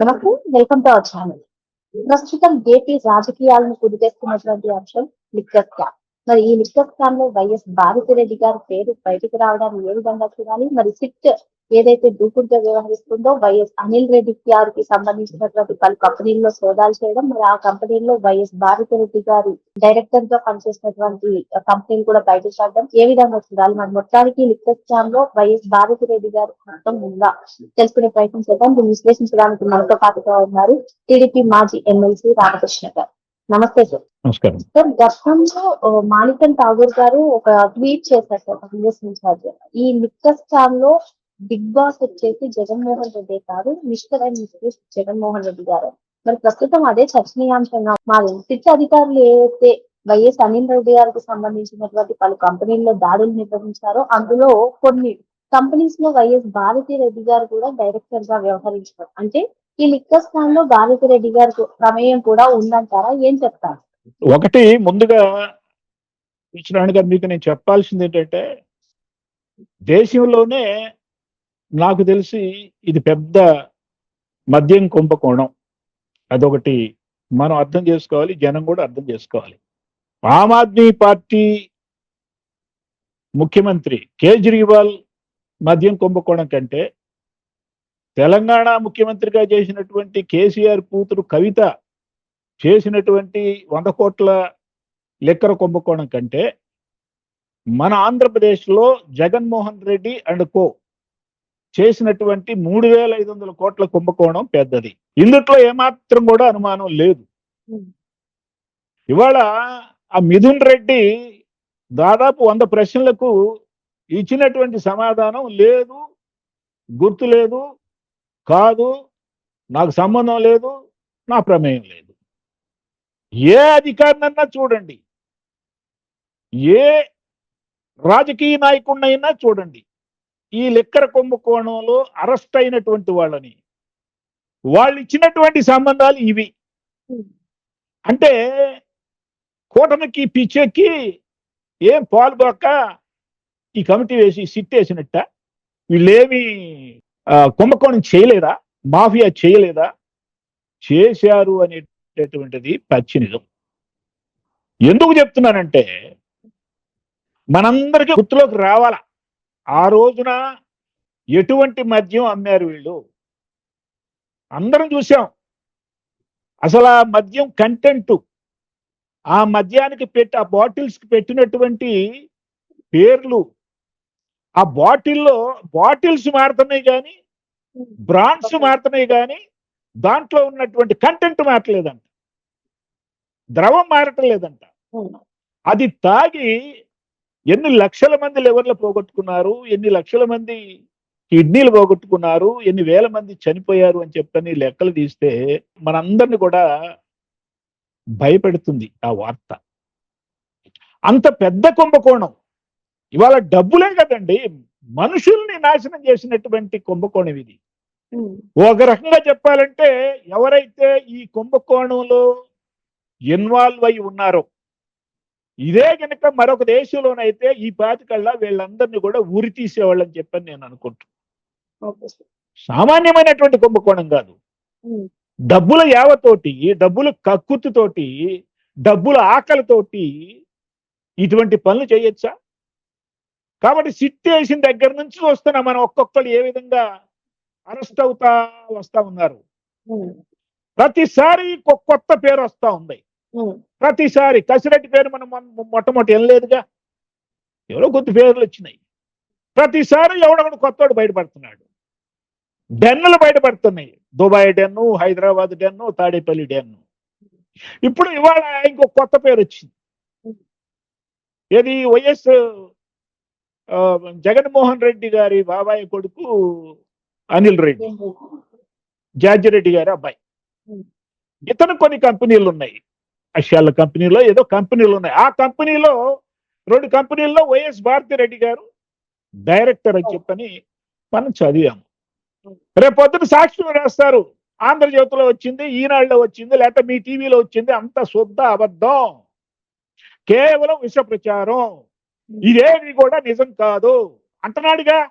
నమస్తే welcome to our channel ప్రస్తుతం AP రాజకీయాలను కుదిపేస్తున్నటువంటి అంశం లిక్కర్ క్యాప్. మరి ఈ లిక్కర్లో వైఎస్ భారతిరెడ్డి గారి పేరు బయటకు రావడానికి ఏ విధంగా చూడాలి? మరి సిట్ ఏదైతే దూకుడుగా వ్యవహరిస్తుందో వైఎస్ అనిల్ రెడ్డి గారికి సంబంధించినటువంటి పలు కంపెనీల్లో సోదాలు చేయడం మరి ఆ కంపెనీల్లో వైఎస్ భారతిరెడ్డి గారి డైరెక్టర్గా పనిచేసినటువంటి కంపెనీలు కూడా బయటకు రావడం ఏ విధంగా చూడాలి? మరి మొత్తానికి లిక్కర్లో వైఎస్ భారతిరెడ్డి గారు మొత్తం ఉందా తెలుసుకునే ప్రయత్నం చేద్దాం. విశ్లేషించడానికి మనతో పాటుగా ఉన్నారు టీడీపీ మాజీ ఎమ్మెల్సీ రామకృష్ణ గారు. నమస్తే సార్. నమస్కారం. సార్ గతంలో మాణికన్ ఠాగూర్ గారు ఒక ట్వీట్ చేశారు సార్ కాంగ్రెస్ ఇన్ఛార్జ్ ఈ లిక్కర్ స్కామ్లో బిగ్ బాస్ వచ్చేసి జగన్మోహన్ రెడ్డి కాదు mister and misters Jaganmohan Reddy గారు. మరి ప్రస్తుతం అదే చర్చనీయాంశంగా మారింది సిట్ అధికారులు ఏదైతే వైఎస్ అనిల్ రెడ్డి గారికి సంబంధించినటువంటి పలు కంపెనీల్లో దాడులు నిర్వహించారో అందులో కొన్ని కంపెనీస్లో వైఎస్ భారతి రెడ్డి గారు కూడా డైరెక్టర్గా వ్యవహరించారు. అంటే ఈ లిక్కర్ స్కామ్లో రెడ్డి ప్రమేయం కూడా ఉందంటారా? ఏం చెప్తారు? ఒకటి ముందుగా కృష్ణారాయణ గారు మీకు నేను చెప్పాల్సింది ఏంటంటే దేశంలోనే నాకు తెలిసి ఇది పెద్ద మద్యం కుంభకోణం. అదొకటి మనం అర్థం చేసుకోవాలి జనం కూడా అర్థం చేసుకోవాలి. ఆమ్ ఆద్మీ పార్టీ ముఖ్యమంత్రి కేజ్రీవాల్ మద్యం కుంభకోణం కంటే తెలంగాణ ముఖ్యమంత్రిగా చేసినటువంటి కేసీఆర్ కూతురు కవిత చేసినటువంటి వంద కోట్ల లెక్కర కుంభకోణం కంటే మన ఆంధ్రప్రదేశ్లో జగన్మోహన్ రెడ్డి అండ్ కో చేసినటువంటి మూడు వేల ఐదు వందల కోట్ల కుంభకోణం పెద్దది ఇందుట్లో ఏమాత్రం కూడా అనుమానం లేదు. ఇవాళ ఆ మిథున్ రెడ్డి దాదాపు వంద ప్రశ్నలకు ఇచ్చినటువంటి సమాధానం లేదు గుర్తు లేదు కాదు నాకు సంబంధం లేదు నా ప్రమేయం లేదు. ఏ అధికారినన్నా చూడండి. ఏ రాజకీయ నాయకుడినైనా చూడండి. ఈ లెక్కర కుంభకోణంలో అరెస్ట్ అయినటువంటి వాళ్ళని. వాళ్ళు ఇచ్చినటువంటి సంబంధాలు ఇవి. అంటే కూటమికి పిచ్చెక్కి ఏం పాల్గొక్క ఈ కమిటీ వేసి సిట్ వేసినట్ట వీళ్ళేమి కుంభకోణం చేయలేదా? మాఫియా చేయలేదా? చేశారు అనేటటువంటిది పచ్చి నిజం. ఎందుకు చెప్తున్నానంటే మనందరికీ గుర్తులోకి రావాల? ఆ రోజున ఎటువంటి మద్యం అమ్మారు వీళ్ళు? అందరం చూసాం అసలు ఆ మద్యం కంటెంట్ ఆ మద్యానికి పెట్టి ఆ బాటిల్స్కి పెట్టినటువంటి పేర్లు ఆ బాటిల్లో బాటిల్స్ మారుతున్నాయి కానీ బ్రాండ్స్ మారుతున్నాయి కానీ దాంట్లో ఉన్నటువంటి కంటెంట్ మారట్లేదంట. ద్రవం మారటం లేదంట. అది తాగి ఎన్ని లక్షల మంది లివర్లు పోగొట్టుకున్నారు ఎన్ని లక్షల మంది కిడ్నీలు పోగొట్టుకున్నారు ఎన్ని వేల మంది చనిపోయారు అని చెప్పని లెక్కలు తీస్తే మనందరిని కూడా భయపెడుతుంది ఆ వార్త. అంత పెద్ద కుంభకోణం. ఇవాళ డబ్బులే కదండి మనుషుల్ని నాశనం చేసినటువంటి కుంభకోణం ఇది. ఒక రకంగా చెప్పాలంటే ఎవరైతే ఈ కుంభకోణంలో ఇన్వాల్వ్ అయి ఉన్నారో ఇదే కనుక మరొక దేశంలోనైతే ఈ పాతికల్లా వీళ్ళందరినీ కూడా ఉరి తీసేవాళ్ళని చెప్పని నేను అనుకుంటున్నాను. సామాన్యమైనటువంటి కుంభకోణం కాదు. డబ్బుల యావతోటి డబ్బుల కక్కుర్తితోటి డబ్బుల ఆకలితోటి ఇటువంటి పనులు చేయొచ్చా కాబట్టి సిట్ వేసిన దగ్గర నుంచి వస్తున్నా మనం ఒక్కొక్కరు ఏ విధంగా అరెస్ట్ అవుతా వస్తా ఉన్నారు. ప్రతిసారి కొత్త పేరు వస్తా ఉంది. ప్రతిసారి కసిరెడ్డి పేరు మనం మొట్టమొదటి వెళ్ళలేదుగా ఎవరో కొద్ది పేర్లు వచ్చినాయి. ప్రతిసారి ఎవడొకడు కొత్తవాడు బయటపడుతున్నాడు. డెన్నులు బయటపడుతున్నాయి. Dubai den Hyderabad den Tadepalli den. ఇప్పుడు ఇవాళ ఇంకో కొత్త పేరు వచ్చింది. ఏది? వైఎస్ జగన్మోహన్ రెడ్డి గారి బాబాయ్ కొడుకు అనిల్ రెడ్డి. జార్జిరెడ్డి గారి అబ్బాయి. ఇతను కొన్ని కంపెనీలు ఉన్నాయి. అషాల కంపెనీలో ఏదో కంపెనీలు ఉన్నాయి. ఆ కంపెనీలో రెండు కంపెనీల్లో వైఎస్ భారతి రెడ్డి గారు డైరెక్టర్ అని చెప్పని మనం చదివాము. రేపు పొద్దున సాక్షులు రాస్తారు. ఆంధ్రజ్యోతిలో వచ్చింది ఈనాడులో వచ్చింది లేకపోతే మీ టీవీలో వచ్చింది అంత శుద్ధ అబద్ధం. కేవలం విష ప్రచారం ఇదేమి కూడా నిజం కాదు. అంటున్నాడుగా.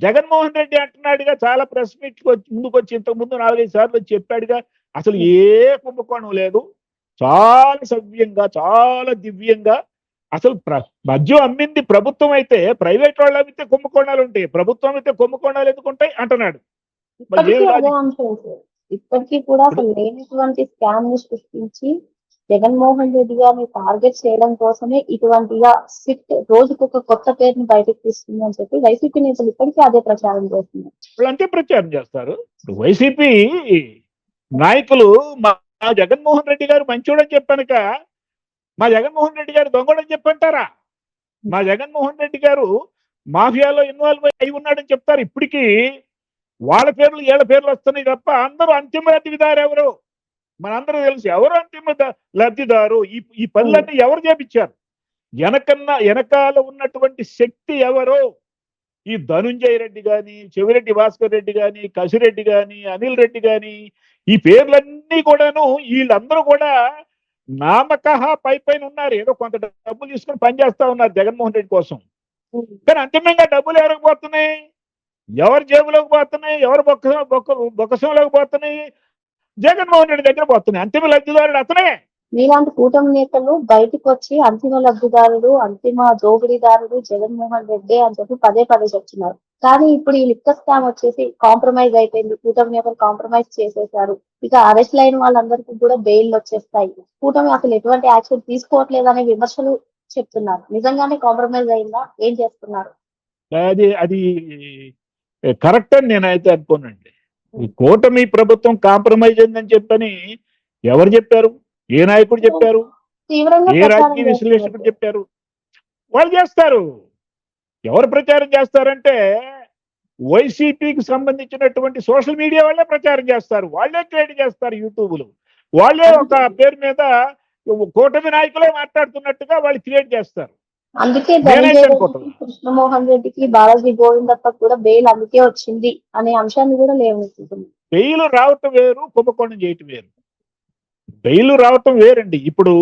జగన్మోహన్ రెడ్డి అంటున్నాడుగా. చాలా ప్రెస్ మీట్ ముందుకు వచ్చి ఇంతకు ముందు నాలుగైదు సార్లు వచ్చి చెప్పాడుగా. అసలు ఏ కుంభకోణం లేదు. చాలా సవ్యంగా చాలా దివ్యంగా. అసలు ప్ర- మద్యం అమ్మింది ప్రభుత్వం అయితే ప్రైవేట్ వాళ్ళు అమ్మితే కుంభకోణాలు ఉంటాయి. ప్రభుత్వం అయితే కుంభకోణాలు ఎందుకు ఉంటాయి? అంటున్నాడు. ఇప్పటికీ కూడా అసలు లేనిటువంటి స్కామ్ని సృష్టించి జగన్మోహన్ రెడ్డి గారిని టార్గెట్ చేయడం కోసమే ఇటువంటిగా సిట్ రోజుకొక కొత్త పేరుని బయటకు తీస్తుంది అని చెప్పి వైసీపీ నేతలు ఇప్పటికీ అదే ప్రచారం చేస్తున్నారు. వాళ్ళు అంతే ప్రచారం చేస్తారు. వైసీపీ నాయకులు మా జగన్మోహన్ రెడ్డి గారు మంచోడని చెప్పానుక మా జగన్మోహన్ రెడ్డి గారు దొంగడని చెప్పంటారా? మా జగన్మోహన్ రెడ్డి గారు మాఫియాలో ఇన్వాల్వ్ అయి ఉన్నాడని చెప్తారు. ఇప్పటికీ వాళ్ళ పేర్లు ఏళ్ళ పేర్లు వస్తున్నాయి తప్ప అందరూ అంతిమ లబ్ధిదారు ఎవరు? మనందరూ తెలుసు ఎవరు అంతిమ లబ్ధిదారు? ఈ ఈ పనులన్నీ ఎవరు చేపించారు? వెనకన్నా వెనకాల ఉన్నటువంటి శక్తి ఎవరు? ఈ ధనుంజయ రెడ్డి గాని చెవిరెడ్డి భాస్కర్ రెడ్డి గాని కసిరెడ్డి గాని అనిల్ రెడ్డి గాని ఈ పేర్లన్నీ కూడాను వీళ్ళందరూ కూడా నామకహ పై పైన ఉన్నారు. ఏదో కొంత డబ్బులు తీసుకొని పనిచేస్తా ఉన్నారు జగన్మోహన్ రెడ్డి కోసం. కానీ అంతిమంగా డబ్బులు ఎవరికి పోతున్నాయి? ఎవరి జేబులోకి పోతున్నాయి? ఎవరి బొక్క బొక్క బొక్కసంలోకి పోతున్నాయి? జగన్మోహన్ రెడ్డి దగ్గర పోతున్నాయి. అంతిమ లబ్ధిదారుడు అతనే. మీలాంటి కూటమి నేతలు బయటకు వచ్చి అంతిమ లబ్ధిదారుడు అంతిమ దోపిడీదారుడు జగన్మోహన్ రెడ్డి అని చెప్పి పదే పదే చెప్తున్నారు. కానీ ఇప్పుడు ఈ లిక్క స్కామ్ వచ్చేసి కాంప్రమైజ్ అయిపోయింది. కూటమి నేతలు కాంప్రమైజ్ చేసేసారు. ఇక అరెస్ట్ అయిన వాళ్ళందరికీ కూడా బెయిల్ వచ్చేస్తాయి. కూటమి అసలు ఎటువంటి యాక్షన్ తీసుకోవట్లేదు అనే విమర్శలు చెప్తున్నారు. నిజంగానే కాంప్రమైజ్ అయిందా? ఏం చేస్తున్నారు? అది అది కరెక్ట్ అని నేనైతే అనుకోనండి. ఈ కూటమి ప్రభుత్వం కాంప్రమైజ్ అయిందని చెప్పని ఎవరు చెప్పారు? ఏ నాయకుడు చెప్పారు? ఏ రాజకీయ విశ్లేషకుడు. చెప్పారు? వాళ్ళు చేస్తారు. ఎవరు ప్రచారం చేస్తారంటే వైసీపీకి సంబంధించినటువంటి సోషల్ మీడియా వాళ్ళే ప్రచారం చేస్తారు. వాళ్ళే క్రియేట్ చేస్తారు యూట్యూబ్లు. వాళ్ళే ఒక పేరు మీద కూటమి నాయకులే మాట్లాడుతున్నట్టుగా వాళ్ళు క్రియేట్ చేస్తారు. అందుకే. కృష్ణమోహన్ రెడ్డికి బాలాజీ గోవిందప్ప కూడా బెయిల్ అందుకే వచ్చింది అనే అంశాన్ని కూడా లేవనెత్తుతుంది బెయిల్ రావటం వేరు కుంభకోణం చేయటం వేరు. బెయిల్ రావటం వేరండి. ఇప్పుడు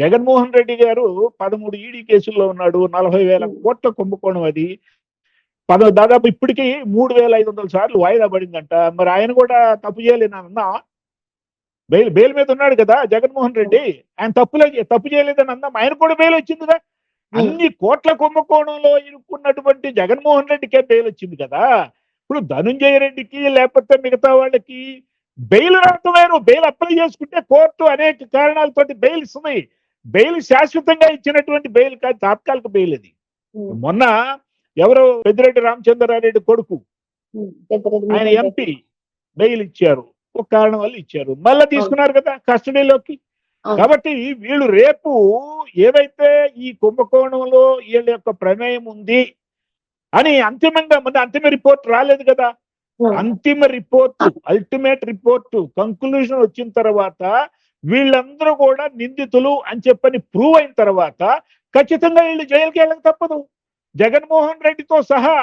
జగన్మోహన్ రెడ్డి గారు పదమూడు ఈడీ కేసుల్లో ఉన్నాడు నలభై వేల కోట్ల కుంభకోణం అది. పద దాదాపు ఇప్పటికీ మూడు వేల ఐదు వందల సార్లు వాయిదా పడిందంట. మరి ఆయన కూడా తప్పు చేయలేనన్నా బెయిల్ బెయిల్ మీద ఉన్నాడు కదా జగన్మోహన్ రెడ్డి. ఆయన తప్పులే తప్పు చేయలేదని అన్నాం. ఆయన కూడా బెయిల్ వచ్చిందిగా. అన్ని కోట్ల కుంభకోణంలో ఇరుక్కున్నటువంటి జగన్మోహన్ రెడ్డికే బెయిల్ వచ్చింది కదా. ఇప్పుడు ధనుంజయ రెడ్డికి లేకపోతే మిగతా వాళ్ళకి బెయిల్ వేరు. బెయిల్ అప్లై చేసుకుంటే కోర్టు అనేక కారణాలతోటి బెయిల్ ఇస్తుంది బెయిల్ శాశ్వతంగా ఇచ్చినటువంటి బెయిల్ కాదు తాత్కాలిక బెయిల్ అది మొన్న ఎవరు? పెద్దిరెడ్డి రామచంద్రారెడ్డి కొడుకు. ఆయన. ఎంపీ బెయిల్ ఇచ్చారు. ఒక కారణం వల్ల ఇచ్చారు. మళ్ళా తీసుకున్నారు కదా కస్టడీలోకి. కాబట్టి వీళ్ళు రేపు ఏదైతే ఈ కుంభకోణంలో వీళ్ళ యొక్క ప్రమేయం ఉంది అని అంతిమంగా మన అంతిమ రిపోర్ట్ రాలేదు కదా. అంతిమ రిపోర్ట్ అల్టిమేట్ రిపోర్ట్ కంక్లూజన్ వచ్చిన తర్వాత వీళ్ళందరూ కూడా నిందితులు అని చెప్పని ప్రూవ్ అయిన తర్వాత ఖచ్చితంగా వీళ్ళు జైలుకి వెళ్ళక తప్పదు. జగన్మోహన్ రెడ్డితో సహా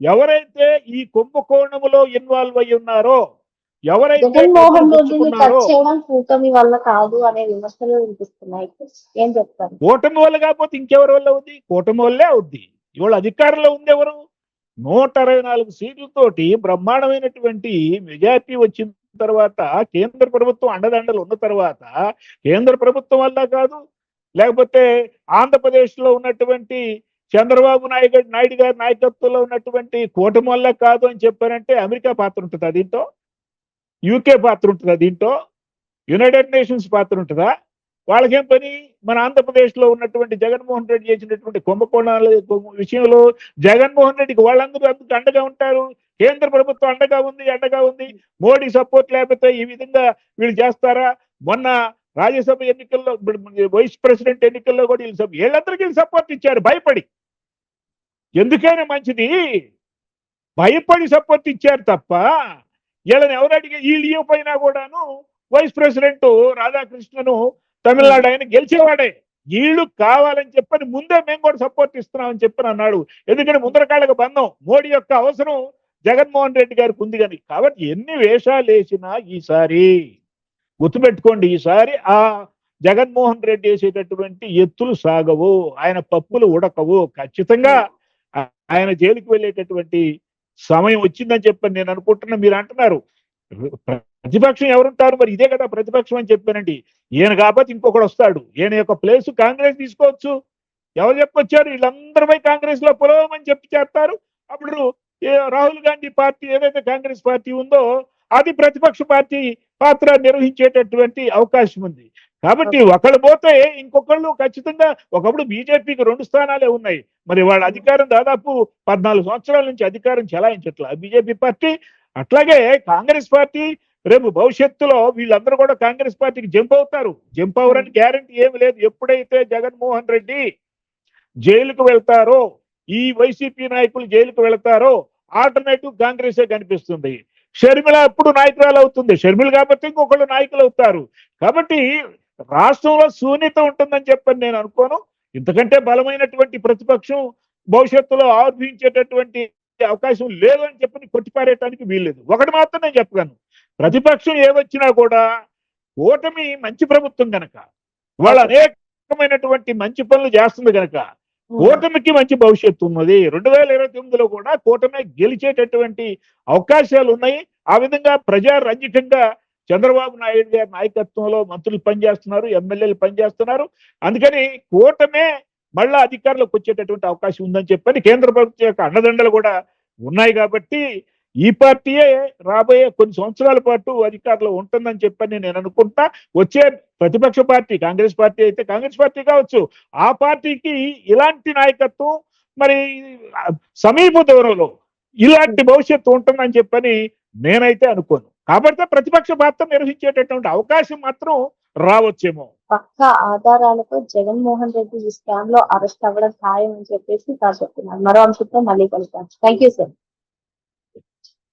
ఎవరైతే ఈ కుంభకోణములో ఇన్వాల్వ్ అయి ఉన్నారో ఎవరైతే జగన్మోహన్ డబ్బులు రెడ్డిని పుచ్చుకున్నారో టచ్ చేయడం కూటమి వల్ల కాదు అనే విమర్శలు వినిపిస్తున్నాయి. ఏం చెప్తారు? కూటమి వల్ల కాకపోతే ఇంకెవరి వల్ల అవుద్ది? కూటమి వల్లే అవుద్ది. ఇవాళ అధికారంలో ఉంది ఎవరు నూట అరవై నాలుగు సీట్లతోటి బ్రహ్మాండమైనటువంటి మెజార్టీ వచ్చిన తర్వాత కేంద్ర ప్రభుత్వం అండదండలు ఉన్న తర్వాత కేంద్ర ప్రభుత్వం వల్ల కాదు లేకపోతే ఆంధ్రప్రదేశ్లో ఉన్నటువంటి చంద్రబాబు నాయుడు నాయుడు గారి నాయకత్వంలో ఉన్నటువంటి కూటమి వల్ల కాదు అని చెప్పారంటే అమెరికా పాత్ర ఉంటుందా దీంట్లో? యూకే పాత్ర ఉంటుందా దీంట్లో? యునైటెడ్ నేషన్స్ పాత్ర ఉంటుందా? వాళ్ళకేం పని? మన ఆంధ్రప్రదేశ్లో ఉన్నటువంటి జగన్మోహన్ రెడ్డి చేసినటువంటి కుంభకోణాల విషయంలో జగన్మోహన్ రెడ్డికి వాళ్ళందరూ అందుకు అండగా ఉంటారు. కేంద్ర ప్రభుత్వం అండగా ఉంది అండగా ఉంది. మోడీ సపోర్ట్ లేకపోతే ఈ విధంగా వీళ్ళు చేస్తారా? మొన్న రాజ్యసభ ఎన్నికల్లో వైస్ ప్రెసిడెంట్ ఎన్నికల్లో కూడా వీళ్ళు సప్- వీళ్ళందరికీ సపోర్ట్ ఇచ్చారు. భయపడి. ఎందుకైనా మంచిది. భయపడి సపోర్ట్ ఇచ్చారు తప్ప వీళ్ళని ఎవరు ఈ వీళ్ళు పైన కూడాను వైస్ ప్రెసిడెంట్ రాధాకృష్ణను తమిళనాడు ఆయన గెలిచేవాడే. వీళ్ళు కావాలని చెప్పని ముందే మేము కూడా సపోర్ట్ ఇస్తున్నామని చెప్పని అన్నాడు. ఎందుకంటే ముందర కాళ్ళకు బంధం. మోడీ యొక్క అవసరం జగన్మోహన్ రెడ్డి గారికి ఉంది కానీ. కాబట్టి ఎన్ని వేషాలు వేసినా ఈసారి గుర్తుపెట్టుకోండి ఈసారి ఆ జగన్మోహన్ రెడ్డి వేసేటటువంటి ఎత్తులు సాగవు. ఆయన పప్పులు ఉడకవు. ఖచ్చితంగా ఆ- ఆయన జైలుకి వెళ్ళేటటువంటి సమయం వచ్చిందని చెప్పని నేను అనుకుంటున్నా మీరు అంటున్నారు. ప్రతిపక్షం ఎవరుంటారు మరి? ఇదే కదా ప్రతిపక్షం అని చెప్పానండి. ఈయన కాకపోతే ఇంకొకడు వస్తాడు. ఈయన యొక్క ప్లేస్ కాంగ్రెస్ తీసుకోవచ్చు. ఎవరు చెప్పొచ్చారు? వీళ్ళందరిపై కాంగ్రెస్లో పొలవమని చెప్పి చేస్తారు. అప్పుడు ఏ రాహుల్ గాంధీ పార్టీ ఏదైతే కాంగ్రెస్ పార్టీ ఉందో అది ప్రతిపక్ష పార్టీ పాత్ర నిర్వహించేటటువంటి అవకాశం ఉంది. కాబట్టి ఒకళ్ళు పోతే ఇంకొకళ్ళు ఖచ్చితంగా ఒకప్పుడు బీజేపీకి రెండు స్థానాలే ఉన్నాయి. మరి వాళ్ళ అధికారం దాదాపు పద్నాలుగు సంవత్సరాల నుంచి అధికారం చెలాయించట్ల. బీజేపీ పార్టీ అట్లాగే కాంగ్రెస్ పార్టీ రేపు భవిష్యత్తులో వీళ్ళందరూ కూడా కాంగ్రెస్ పార్టీకి జంప్ అవుతారు. జంప్ అవరని గ్యారంటీ ఏమి లేదు. ఎప్పుడైతే జగన్మోహన్ రెడ్డి జైలుకు వెళ్తారో ఈ వైసీపీ నాయకులు జైలుకు వెళ్తారో ఆల్టర్నేటివ్ కాంగ్రెస్ కనిపిస్తుంది. షర్మిల ఎప్పుడు నాయకురాలు అవుతుంది. షర్మిల కాబట్టి ఇంకొకళ్ళు నాయకులు అవుతారు. కాబట్టి రాష్ట్రంలో శూన్యత ఉంటుందని చెప్పని నేను అనుకోను. ఇంతకంటే బలమైనటువంటి ప్రతిపక్షం భవిష్యత్తులో ఆవిర్భించేటటువంటి అవకాశం లేదు అని చెప్పని కొట్టిపారేయటానికి వీల్లేదు. ఒకటి మాత్రం నేను చెప్పగలను. ప్రతిపక్షం ఏవచ్చినా కూడా ఓటమి మంచి ప్రభుత్వం గనక వాళ్ళు అనేకమైనటువంటి మంచి పనులు చేస్తుంది గనక కూటమికి మంచి భవిష్యత్తు ఉన్నది. రెండు వేల ఇరవై తొమ్మిదిలో కూడా కూటమి గెలిచేటటువంటి అవకాశాలు ఉన్నాయి. ఆ విధంగా ప్రజారంజకంగా చంద్రబాబు నాయుడు గారి నాయకత్వంలో మంత్రులు పనిచేస్తున్నారు ఎమ్మెల్యేలు పనిచేస్తున్నారు. అందుకని కూటమే మళ్ళా అధికారులకు వచ్చేటటువంటి అవకాశం ఉందని చెప్పని కేంద్ర ప్రభుత్వం యొక్క అండదండలు కూడా ఉన్నాయి కాబట్టి ఈ పార్టీయే రాబోయే కొన్ని సంవత్సరాల పాటు అధికారంలో ఉంటుందని చెప్పని నేను అనుకుంటా. వచ్చే ప్రతిపక్ష పార్టీ కాంగ్రెస్ పార్టీ అయితే కాంగ్రెస్ పార్టీ కావచ్చు. ఆ పార్టీకి ఇలాంటి నాయకత్వం మరి సమీప దూరంలో ఇలాంటి భవిష్యత్తు ఉంటుందని చెప్పని నేనైతే అనుకోను. కాబట్టి ప్రతిపక్ష పాత్ర నిర్వహించేటటువంటి అవకాశం మాత్రం రావచ్చేమో. పక్క ఆధారాలతో జగన్మోహన్ రెడ్డి ఈ స్కామ్లో అరెస్ట్ అవ్వడం ఖాయం అని చెప్పేసి సార్ చెప్తున్నారు. మరో అంశంతో మళ్ళీ కలుద్దాం. Thank you sir